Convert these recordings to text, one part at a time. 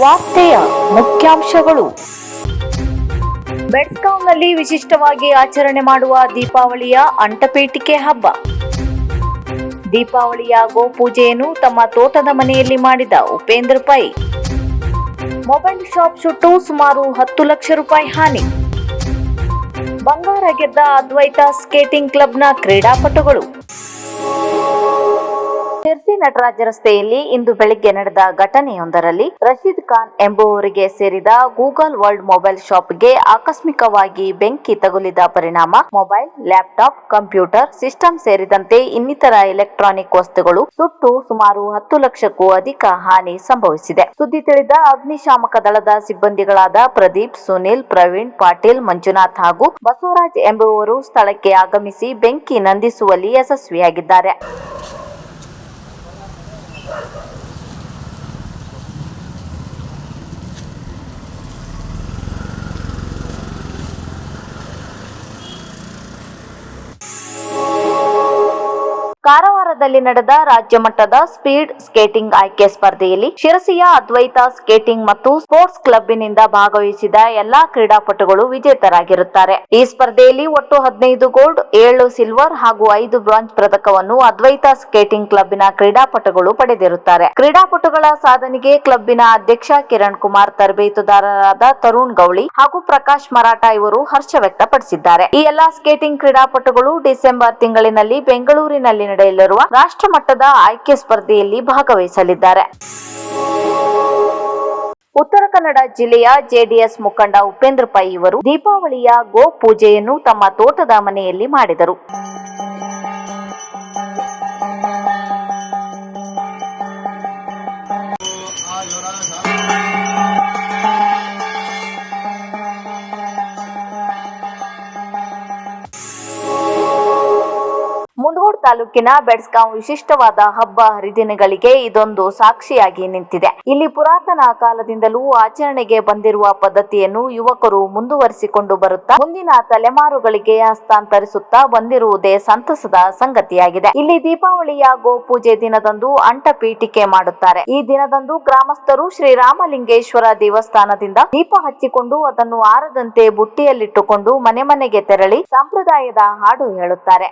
ವಾರ್ತೆಯ ಮುಖ್ಯಾಂಶಗಳು. ಬೆಡ್ಸ್ಕಾಂನಲ್ಲಿ ವಿಶಿಷ್ಟವಾಗಿ ಆಚರಣೆ ಮಾಡುವ ದೀಪಾವಳಿಯ ಅಂಟಪೇಟಿಕೆ ಹಬ್ಬ. ದೀಪಾವಳಿಯ ಗೋಪೂಜೆಯನ್ನು ತಮ್ಮ ತೋಟದ ಮನೆಯಲ್ಲಿ ಮಾಡಿದ ಉಪೇಂದ್ರ ಪೈ. ಮೊಬೈಲ್ ಶಾಪ್ ಸುಟ್ಟು ಸುಮಾರು ಹತ್ತು ಲಕ್ಷ ರೂಪಾಯಿ ಹಾನಿ. ಬಂಗಾರ ಗೆದ್ದ ಅದ್ವೈತ ಸ್ಕೇಟಿಂಗ್ ಕ್ಲಬ್ನ ಕ್ರೀಡಾಪಟುಗಳು. ನಟರಾಜ ರಸ್ತೆಯಲ್ಲಿ ಇಂದು ಬೆಳಿಗ್ಗೆ ನಡೆದ ಘಟನೆಯೊಂದರಲ್ಲಿ ರಶೀದ್ ಖಾನ್ ಎಂಬುವವರಿಗೆ ಸೇರಿದ ಗೂಗಲ್ ವರ್ಲ್ಡ್ ಮೊಬೈಲ್ ಶಾಪ್ಗೆ ಆಕಸ್ಮಿಕವಾಗಿ ಬೆಂಕಿ ತಗುಲಿದ ಪರಿಣಾಮ ಮೊಬೈಲ್, ಲ್ಯಾಪ್ಟಾಪ್, ಕಂಪ್ಯೂಟರ್, ಸಿಸ್ಟಮ್ ಸೇರಿದಂತೆ ಇನ್ನಿತರ ಎಲೆಕ್ಟ್ರಾನಿಕ್ ವಸ್ತುಗಳು ಸುಟ್ಟು ಸುಮಾರು ಹತ್ತು ಲಕ್ಷಕ್ಕೂ ಅಧಿಕ ಹಾನಿ ಸಂಭವಿಸಿದೆ. ಸುದ್ದಿ ತಿಳಿದ ಅಗ್ನಿಶಾಮಕ ದಳದ ಸಿಬ್ಬಂದಿಗಳಾದ ಪ್ರದೀಪ್, ಸುನಿಲ್, ಪ್ರವೀಣ್, ಪಾಟೀಲ್, ಮಂಜುನಾಥ್ ಹಾಗೂ ಬಸವರಾಜ್ ಎಂಬುವವರು ಸ್ಥಳಕ್ಕೆ ಆಗಮಿಸಿ ಬೆಂಕಿ ನಂದಿಸುವಲ್ಲಿ ಯಶಸ್ವಿಯಾಗಿದ್ದಾರೆ. ಕಾರವಾರದಲ್ಲಿ ನಡೆದ ರಾಜ್ಯ ಮಟ್ಟದ ಸ್ಪೀಡ್ ಸ್ಕೇಟಿಂಗ್ ಆಯ್ಕೆ ಸ್ಪರ್ಧೆಯಲ್ಲಿ ಶಿರಸಿಯ ಅದ್ವೈತ ಸ್ಕೇಟಿಂಗ್ ಮತ್ತು ಸ್ಪೋರ್ಟ್ಸ್ ಕ್ಲಬ್ನಿಂದ ಭಾಗವಹಿಸಿದ ಎಲ್ಲಾ ಕ್ರೀಡಾಪಟುಗಳು ವಿಜೇತರಾಗಿರುತ್ತಾರೆ. ಈ ಸ್ಪರ್ಧೆಯಲ್ಲಿ ಒಟ್ಟು ಹದಿನೈದು ಗೋಲ್ಡ್, ಏಳು ಸಿಲ್ವರ್ ಹಾಗೂ ಐದು ಬ್ರಾಂಜ್ ಪದಕವನ್ನು ಅದ್ವೈತ ಸ್ಕೇಟಿಂಗ್ ಕ್ಲಬ್ನ ಕ್ರೀಡಾಪಟುಗಳು ಪಡೆದಿರುತ್ತಾರೆ. ಕ್ರೀಡಾಪಟುಗಳ ಸಾಧನೆಗೆ ಕ್ಲಬ್ಬಿನ ಅಧ್ಯಕ್ಷ ಕಿರಣ್ ಕುಮಾರ್ ತರಬೇತುದಾರರಾದ ತರುಣ್ ಗೌಳಿ ಹಾಗೂ ಪ್ರಕಾಶ್ ಮರಾಠ ಇವರು ಹರ್ಷ ವ್ಯಕ್ತಪಡಿಸಿದ್ದಾರೆ. ಈ ಎಲ್ಲಾ ಸ್ಕೇಟಿಂಗ್ ಕ್ರೀಡಾಪಟುಗಳು ಡಿಸೆಂಬರ್ ತಿಂಗಳಿನಲ್ಲಿ ಬೆಂಗಳೂರಿನಲ್ಲಿ ನಡೆಯಲಿರುವ ರಾಷ್ಟ್ರ ಮಟ್ಟದ ಆಯ್ಕೆ ಸ್ಪರ್ಧೆಯಲ್ಲಿ ಭಾಗವಹಿಸಲಿದ್ದಾರೆ. ಉತ್ತರ ಕನ್ನಡ ಜಿಲ್ಲೆಯ ಜೆಡಿಎಸ್ ಮುಖಂಡ ಉಪೇಂದ್ರ ಪೈ ಇವರು ದೀಪಾವಳಿಯ ಗೋ ಪೂಜೆಯನ್ನು ತಮ್ಮ ತೋಟದ ಮನೆಯಲ್ಲಿ ಮಾಡಿದರು. ಮುಂಡಗೋಡ್ ತಾಲೂಕಿನ ಬೆಡ್ಸ್ಗಾಂವ್ ವಿಶಿಷ್ಟವಾದ ಹಬ್ಬ ಹರಿದಿನಗಳಿಗೆ ಇದೊಂದು ಸಾಕ್ಷಿಯಾಗಿ ನಿಂತಿದೆ. ಇಲ್ಲಿ ಪುರಾತನ ಕಾಲದಿಂದಲೂ ಆಚರಣೆಗೆ ಬಂದಿರುವ ಪದ್ಧತಿಯನ್ನು ಯುವಕರು ಮುಂದುವರಿಸಿಕೊಂಡು ಬರುತ್ತಾ, ಮುಂದಿನ ತಲೆಮಾರುಗಳಿಗೆ ಹಸ್ತಾಂತರಿಸುತ್ತಾ ಬಂದಿರುವುದೇ ಸಂತಸದ ಸಂಗತಿಯಾಗಿದೆ. ಇಲ್ಲಿ ದೀಪಾವಳಿಯ ಗೋಪೂಜೆ ದಿನದಂದು ಅಂಟಪೀಟಿಕೆ ಮಾಡುತ್ತಾರೆ. ಈ ದಿನದಂದು ಗ್ರಾಮಸ್ಥರು ಶ್ರೀರಾಮಲಿಂಗೇಶ್ವರ ದೇವಸ್ಥಾನದಿಂದ ದೀಪ ಹಚ್ಚಿಕೊಂಡು ಅದನ್ನು ಆರದಂತೆ ಬುಟ್ಟಿಯಲ್ಲಿಟ್ಟುಕೊಂಡು ಮನೆ ಮನೆಗೆ ತೆರಳಿ ಸಂಪ್ರದಾಯದ ಹಾಡು ಹೇಳುತ್ತಾರೆ.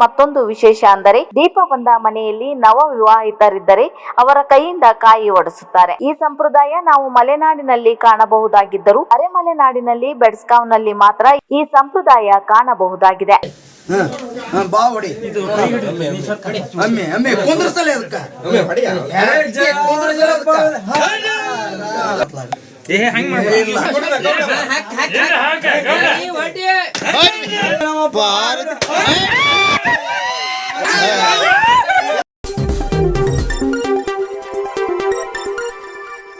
ಮತ್ತೊಂದು ವಿಶೇಷ ಅಂದರೆ ದೀಪ ಬಂದ ಮನೆಯಲ್ಲಿ ನವ ವಿವಾಹಿತರಿದ್ದರೆ ಅವರ ಕೈಯಿಂದ ಕಾಯಿ ಒಡಿಸುತ್ತಾರೆ. ಈ ಸಂಪ್ರದಾಯ ನಾವು ಮಲೆನಾಡಿನಲ್ಲಿ ಕಾಣಬಹುದಾಗಿದ್ದರೂ ಅರೆಮಲೆನಾಡಿನಲ್ಲಿ ಬೆಡ್ಸ್ಕಾವ್ನಲ್ಲಿ ಮಾತ್ರ ಈ ಸಂಪ್ರದಾಯ ಕಾಣಬಹುದಾಗಿದೆ. ಹ,